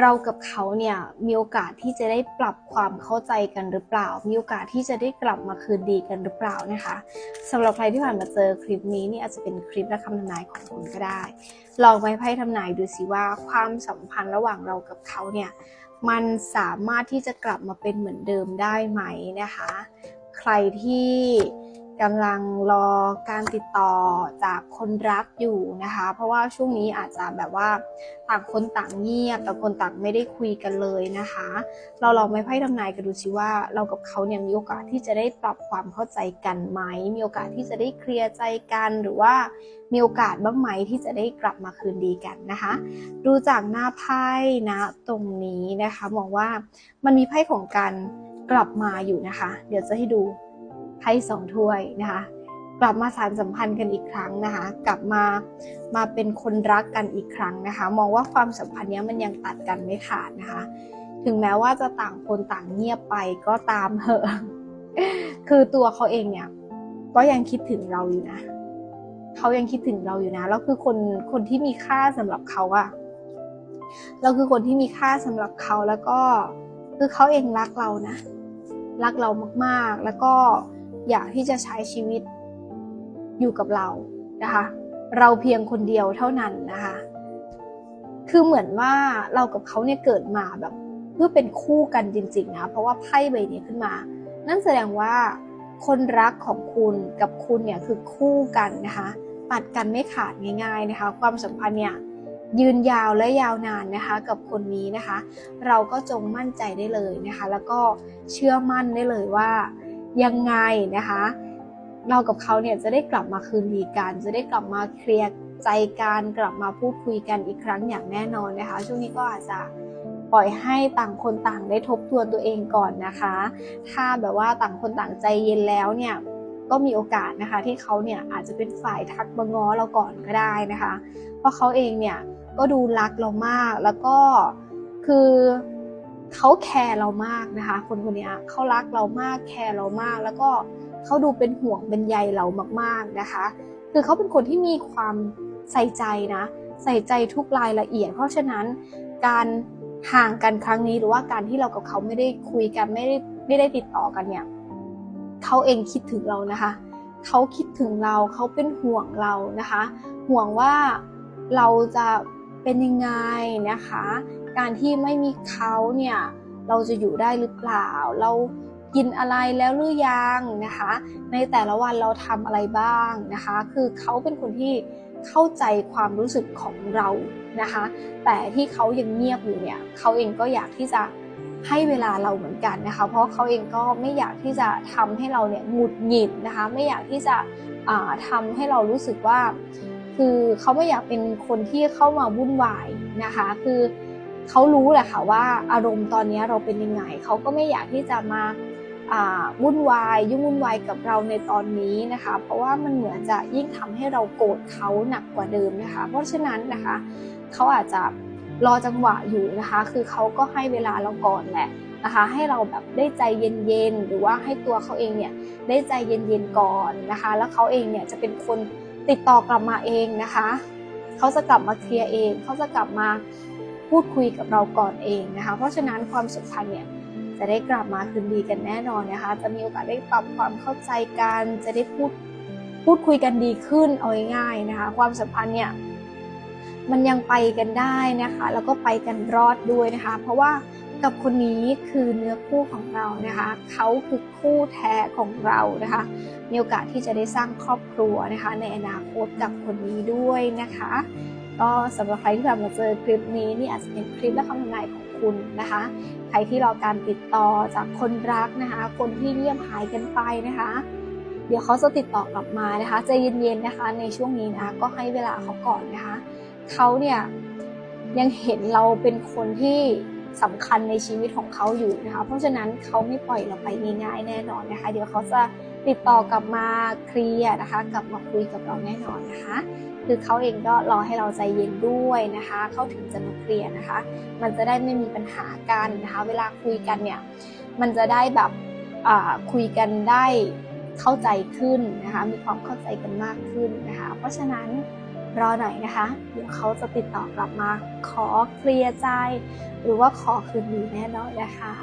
เรากับเขาเนี่ยมีโอกาสที่จะได้ปรับความเข้าใจกันหรือเปล่า มีโอกาสที่จะได้กลับมาคืนดีกันหรือเปล่านะคะสำหรับใครที่ผ่านมาเจอคลิปนี้นี่อาจจะเป็นคลิปและคำทำนายของคุณก็ได้ ลองไปไพ่ทำนายดูสิว่าความสัมพันธ์ระหว่างเรากับเขาเนี่ยมันสามารถที่จะกลับมาเป็นเหมือนเดิมได้ไหมนะคะ ใครที่ กำลังรอการติดต่อจากคนรักอยู่นะคะ เพราะว่าช่วงนี้อาจจะแบบว่าต่างคนต่างเงียบต่างคนต่างไม่ได้คุยกันเลยนะคะ เราลองไปไพ่ทำนายกันดูสิว่าเรากับเขาเนี่ยมีโอกาสที่จะได้ปรับความเข้าใจกันไหม มีโอกาสที่จะได้เคลียร์ใจกันหรือว่ามีโอกาสบ้างไหมที่จะได้กลับมาคืนดีกันนะคะ ดูจากหน้าไพ่นะตรงนี้นะคะมองว่ามันมีไพ่ของการกลับมาอยู่นะคะ เดี๋ยวจะให้ดู ไพ่สองถ้วยนะคะ กลับมาสารสัมพันธ์กันอีกครั้งนะคะ กลับมามาเป็นคนรักกันอีกครั้งนะคะ มองว่าความสัมพันธ์นี้มันยังตัดกันไม่ขาดนะคะ ถึงแม้ว่าจะต่างคนต่างเงียบไปก็ตามเถอะ คือตัวเขาเองเนี่ย ก็ยังคิดถึงเราอยู่นะเขายังคิดถึงเราอยู่นะแล้วคือคนคนที่มีค่าสำหรับเขาอะเราคือคนที่มีค่าสำหรับเขาแล้วก็คือเขาเองรักเรานะ รักเรามากๆ แล้วก็ อยากที่จะใช้ชีวิตอยู่กับเรานะคะ เราเพียงคนเดียวเท่านั้นนะคะ คือเหมือนว่าเรากับเขาเนี่ยเกิดมาแบบเพื่อเป็นคู่กันจริงๆนะเพราะว่าไพ่ใบนี้ขึ้นมา นั่นแสดงว่าคนรักของคุณกับคุณเนี่ยคือคู่กันนะคะตัดกันไม่ขาดง่าย ๆนะคะ ความสัมพันธ์เนี่ยยืนยาวและยาวนานนะคะกับคนนี้นะคะ เราก็จงมั่นใจได้เลยนะคะ แล้วก็เชื่อมั่นได้เลยว่า ยังไงนะคะ เรากับเขาเนี่ยจะได้กลับมาคืนดีกัน จะได้กลับมาเคลียร์ใจกันกลับมาพูดคุยกันอีกครั้งอย่างแน่นอนนะคะ ช่วงนี้ก็อาจจะปล่อยให้ต่างคนต่างได้ทบทวนตัวเองก่อนนะคะ ถ้าแบบว่าต่างคนต่างใจเย็นแล้วเนี่ยก็มีโอกาสนะคะที่เขาเนี่ยอาจจะเป็นฝ่ายทักมาง้อเราก่อนก็ได้นะคะ เพราะเขาเองเนี่ยก็ดูรักเรามากแล้วก็คือ เขาแคร์เรามากนะคะ คนคนนี้เขารักเรามากแคร์เรามาก แล้วก็เขาดูเป็นห่วงเป็นใยเรามากๆนะคะ คือเขาเป็นคนที่มีความใส่ใจนะ ใส่ใจทุกรายละเอียด เพราะฉะนั้นการห่างกันครั้งนี้หรือว่าการที่เรากับเขาไม่ได้คุยกันไม่ได้ไม่ได้ติดต่อกันเนี่ยเขาเองคิดถึงเรานะคะเขาคิดถึงเราเขาเป็นห่วงเรานะคะ ห่วงว่าเราจะเป็นยังไงนะคะ การที่ไม่มีเขาเนี่ยเราจะอยู่ได้หรือเปล่า เรากินอะไรแล้วหรือยังนะคะ ในแต่ละวันเราทำอะไรบ้างนะคะ คือเขาเป็นคนที่เข้าใจความรู้สึกของเรานะคะ แต่ที่เขายังเงียบอยู่เนี่ยเขาเองก็อยากที่จะให้เวลาเราเหมือนกันนะคะ เพราะเขาเองก็ไม่อยากที่จะทำให้เราเนี่ยหงุดหงิดนะคะ ไม่อยากที่จะทำให้เรารู้สึกว่า คือเขาไม่อยากเป็นคนที่เข้ามาวุ่นวายนะคะ คือ เขารู้แหละค่ะว่าอารมณ์ตอนนี้เราเป็นยังไงเขาก็ไม่อยากที่จะมาวุ่นวาย ยุ่งวุ่นวายกับเราในตอนนี้นะคะ เพราะว่ามันเหมือนจะยิ่งทำให้เราโกรธเขาหนักกว่าเดิมนะคะ เพราะฉะนั้นนะคะเขาอาจจะรอจังหวะอยู่นะคะ คือเขาก็ให้เวลาเราก่อนแหละนะคะ ให้เราแบบได้ใจเย็นๆหรือว่าให้ตัวเขาเองเนี่ยได้ใจเย็นๆก่อนนะคะ แล้วเขาเองเนี่ยจะเป็นคนติดต่อกลับมาเองนะคะเขาจะกลับมาเคลียร์เองเขาจะกลับมา พูดคุยกับเราก่อนเองนะคะ เพราะฉะนั้นความสัมพันธ์เนี่ยจะได้กลับมาคืนดีกันแน่นอนนะคะ จะมีโอกาสได้ปรับความเข้าใจกัน จะได้พูดพูดคุยกันดีขึ้นเอาง่ายๆนะคะ ความสัมพันธ์เนี่ยมันยังไปกันได้นะคะ แล้วก็ไปกันรอดด้วยนะคะ เพราะว่ากับคนนี้คือเนื้อคู่ของเรานะคะ เขาคือคู่แท้ของเรานะคะ มีโอกาสที่จะได้สร้างครอบครัวนะคะ ในอนาคตกับคนนี้ด้วยนะคะ ก็สำหรับใครที่แบบมาเจอคลิปนี้นี่อาจจะเป็นคลิปและคำทำนายของคุณนะคะ ใครที่รอการติดต่อจากคนรักนะคะ คนที่เงียบหายกันไปนะคะ เดี๋ยวเขาจะติดต่อกลับมานะคะใจเย็นๆนะคะ ในช่วงนี้นะก็ให้เวลาเขาก่อนนะคะเขาเนี่ยยังเห็นเราเป็นคนที่สำคัญในชีวิตของเขาอยู่นะคะ เพราะฉะนั้นเขาไม่ปล่อยเราไปง่ายๆแน่นอนนะคะ เดี๋ยวเขาจะ ติดต่อกลับมาเคลียร์นะคะกลับมาคุยกับเราแน่นอนนะคะ คือเขาเองก็รอให้เราใจเย็นด้วยนะคะ เขาถึงจะมาเคลียร์นะคะ มันจะได้ไม่มีปัญหากันนะคะ เวลาคุยกันเนี่ยมันจะได้แบบคุยกันได้เข้าใจขึ้นนะคะ มีความเข้าใจกันมากขึ้นนะคะ เพราะฉะนั้นรอหน่อยนะคะ เดี๋ยวเขาจะติดต่อกลับมาขอเคลียร์ใจ หรือว่าขอคืนดีแน่นอนนะคะ